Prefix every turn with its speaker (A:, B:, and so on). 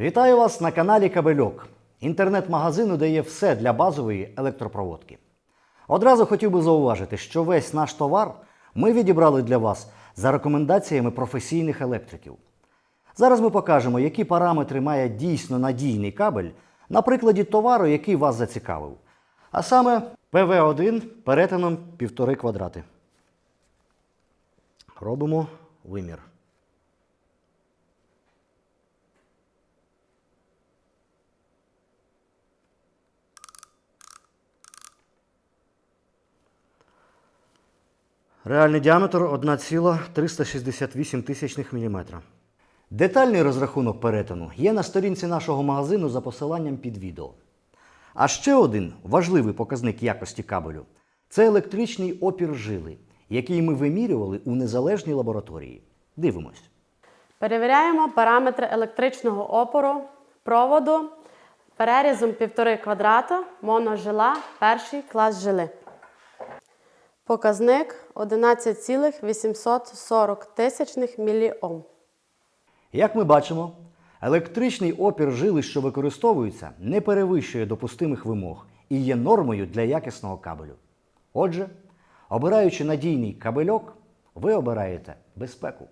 A: Вітаю вас на каналі Кабельок, інтернет-магазину, де є все для базової електропроводки. Одразу хотів би зауважити, що весь наш товар ми відібрали для вас за рекомендаціями професійних електриків. Зараз ми покажемо, які параметри має дійсно надійний кабель на прикладі товару, який вас зацікавив. А саме ПВ1 перетином 1,5 квадрати. Робимо вимір. Реальний діаметр 1,368 тисячних міліметра. Детальний розрахунок перетину є на сторінці нашого магазину за посиланням під відео. А ще один важливий показник якості кабелю це електричний опір жили, який ми вимірювали у незалежній лабораторії. Дивимось.
B: Перевіряємо параметри електричного опору проводу перерізом 1,5 квадрата моножила перший клас жили. Показник 11,840 тисячних міліом.
A: Як ми бачимо, електричний опір жили, що використовується, не перевищує допустимих вимог і є нормою для якісного кабелю. Отже, обираючи надійний кабельок, ви обираєте безпеку.